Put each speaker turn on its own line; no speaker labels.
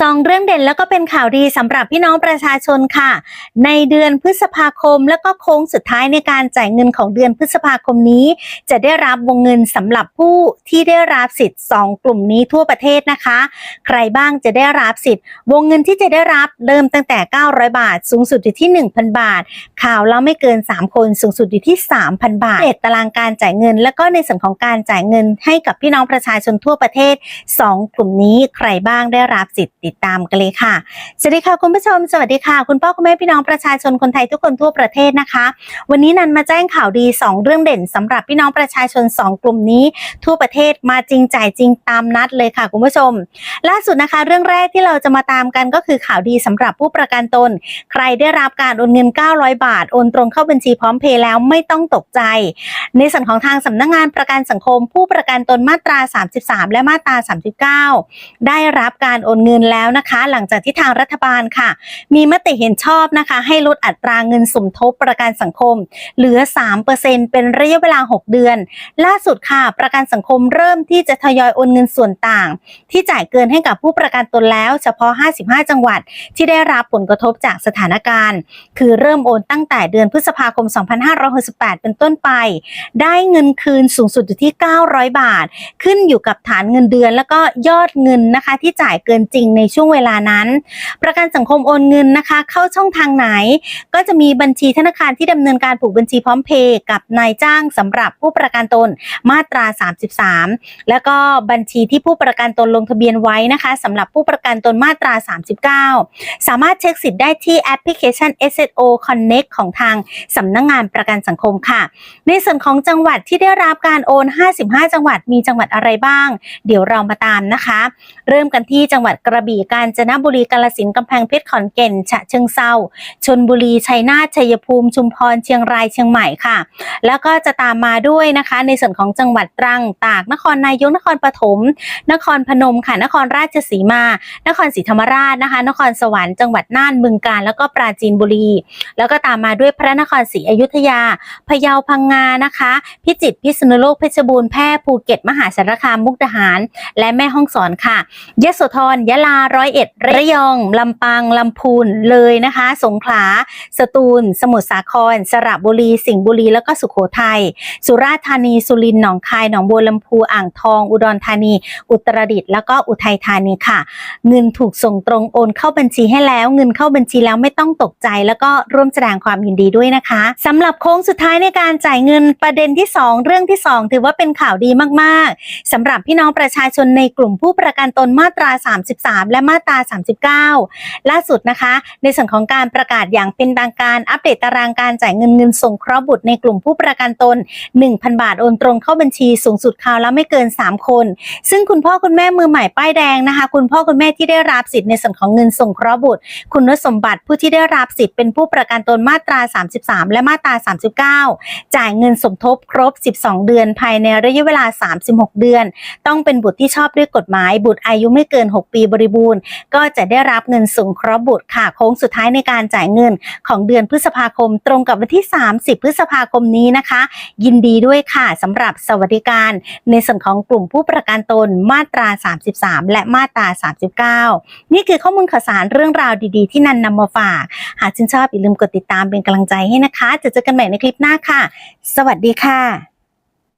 สองเรื่องเด่นแล้วก็เป็นข่าวดีสำหรับพี่น้องประชาชนค่ะ ในเดือนพฤษภาคมแล้วก็โค้งสุดท้ายในการจ่ายเงินของเดือนพฤษภาคมนี้ จะได้รับวงเงินสำหรับผู้ที่ได้รับสิทธิ์ 2 กลุ่มนี้ทั่วประเทศนะคะ ใครบ้างจะได้รับสิทธิ์ วงเงินที่จะได้รับเริ่มตั้งแต่ 900 บาท สูงสุดอยู่ที่ 1,000 บาท ข่าวแล้วไม่เกิน 3 คนสูงสุดอยู่ที่ 3,000 บาทเดตตารางการจ่ายเงิน แล้วก็ในส่วนของการจ่ายเงินให้กับพี่น้องประชาชนทั่วประเทศ 2 กลุ่มนี้ใครบ้างได้รับสิทธิ์ติดตามกันเลยค่ะ สวัสดีค่ะคุณผู้ชม สวัสดีค่ะ คุณพ่อคุณแม่พี่น้องประชาชนคนไทยทุกคนทั่วประเทศนะคะ วันนี้นันมาแจ้งข่าวดี 2 เรื่องเด่นสำหรับพี่น้องประชาชน 2 กลุ่มนี้ ทั่วประเทศมาจริงจ่ายจริงตามนัดเลยค่ะ คุณผู้ชม ล่าสุดนะคะ เรื่องแรกที่เราจะมาตามกันก็คือข่าวดีสำหรับผู้ประกันตน ใครได้รับการโอนเงิน 900 บาทโอนตรงเข้าบัญชีพร้อมเพย์แล้วไม่ต้องตกใจ ในส่วนของทางสำนักงงานประกันสังคม ผู้ประกันตนมาตรา 33 และมาตรา 39 ได้รับการโอนเงินแล้วนะคะ หลังจากที่ทางรัฐบาลค่ะ มีมติเห็นชอบนะคะ ให้ลดอัตราเงินสมทบประกันสังคม เหลือ 3%เป็นระยะเวลา 6 เดือน ล่าสุดค่ะ ประกันสังคมเริ่มที่จะทยอยโอนเงินส่วนต่าง ที่จ่ายเกินให้กับผู้ประกันตนแล้วเฉพาะ 55 จังหวัด ที่ได้รับผลกระทบจากสถานการณ์ คือเริ่มโอนตั้งแต่เดือนพฤษภาคม 2568 เป็นต้นไป ได้เงินคืนสูงสุดอยู่ที่ 900 บาท ขึ้นอยู่กับฐานเงินเดือนแล้วก็ยอดเงินนะคะที่จ่ายเกินจริงในช่วงเวลานั้น ประกันสังคมโอนเงินนะคะ เข้าช่องทางไหน ก็จะมีบัญชีธนาคารที่ดำเนินการผูกบัญชีพร้อมเพย์กับนายจ้างสำหรับผู้ประกันตนมาตรา 33 แล้วก็บัญชีที่ผู้ประกันตนลงทะเบียนไว้นะคะสำหรับผู้ประกันตนมาตรา 39 สามารถเช็คสิทธิ์ได้ที่แอปพลิเคชัน SSO Connect ของทางสำนักงงานประกันสังคมค่ะ ในส่วนของจังหวัดที่ได้รับการโอน 55 จังหวัดมีจังหวัดอะไรบ้าง เดี๋ยวเรามาตามนะคะ เริ่มกันที่จังหวัดกระบี่กาญจนบุรีกาฬสินธุ์กำแพงเพชรขอนแก่นฉะเชิงเซาชนบุรีชัยนาทชัยภูมิชุมพรเชียงรายเชียงใหม่ค่ะ แล้วก็จะตามมาด้วยนะคะ ในส่วนของจังหวัดตรังตากนครนายกนครปฐมนครพนมค่ะนครราชสีมา นครศรีธรรมราชนะคะ นครสวรรค์จังหวัดน่านบึงกาฬแล้วก็ปราจีนบุรี แล้วก็ตามมาด้วยพระนครศรีอยุธยาพะเยาพังงานะคะ พิจิตรพิษณุโลกเพชรบูรณ์แพร่ภูเก็ต มหาสารคามมุกดาหาร และแม่ฮ่องสอนค่ะยะโสธรยะลาร้อยเอ็ดระยองลำปางลำพูนเลยนะคะ สงขลา สตูล สมุทรสาคร สระบุรี สิงห์บุรีแล้วก็สุโขทัยสุราษฎร์ธานีสุรินทร์หนองคายหนองบัวลำพูอ่างทอง อุดรธานี อุตรดิตถ์แล้วก็อุทัยธานีค่ะ เงินถูกส่งตรงโอนเข้าบัญชีให้แล้ว เงินเข้าบัญชีแล้วไม่ต้องตกใจ แล้วก็ร่วมแสดงความยินดีด้วยนะคะสำหรับโค้งสุดท้ายในการจ่ายเงินประเด็นที่ 2 เรื่องที่ 2 ถือว่าเป็นข่าวดีมากๆสำหรับพี่น้องประชาชนในกลุ่มผู้ประกันตนมาตรา33 และมาตรา 39 ล่าสุดนะคะ ในส่วนของการประกาศอย่างเป็นทางการอัปเดตตารางการจ่ายเงินเงินส่งเคราะห์บุตรในกลุ่มผู้ประกันตน 1,000 บาทโอนตรงเข้าบัญชีสูงสุดคราวละไม่เกิน 3 คน ซึ่งคุณพ่อคุณแม่มือใหม่ป้ายแดงนะคะ คุณพ่อคุณแม่ที่ได้รับสิทธิ์ในส่วนของเงินส่งเคราะห์บุตร คุณสมบัติผู้ที่ได้รับสิทธิ์เป็นผู้ประกันตนมาตรา 33 และมาตรา 39 จ่ายเงินสมทบครบ 12 เดือน ภายในระยะเวลา 36 เดือน ต้องเป็นบุตรที่ชอบด้วยกฎหมายบุตรอายุไม่เกิน 6 ปีบริบูรณ์ ก็จะได้รับเงินสงเคราะห์บุตรค่ะโค้งสุดท้ายในการจ่ายเงินของเดือนพฤษภาคม ตรงกับวันที่ 30 พฤษภาคมนี้นะคะ ยินดีด้วยค่ะสำหรับสวัสดิการ ในส่วนของกลุ่มผู้ประกันตนมาตรา 33 และมาตรา 39 นี่คือข้อมูลข่าวสารเรื่องราวดีๆ ที่นันนำมาฝาก หากชื่นชอบอย่าลืมกดติดตามเป็นกำลังใจให้นะคะ จะเจอกันใหม่ในคลิปหน้าค่ะ สวัสดีค่ะ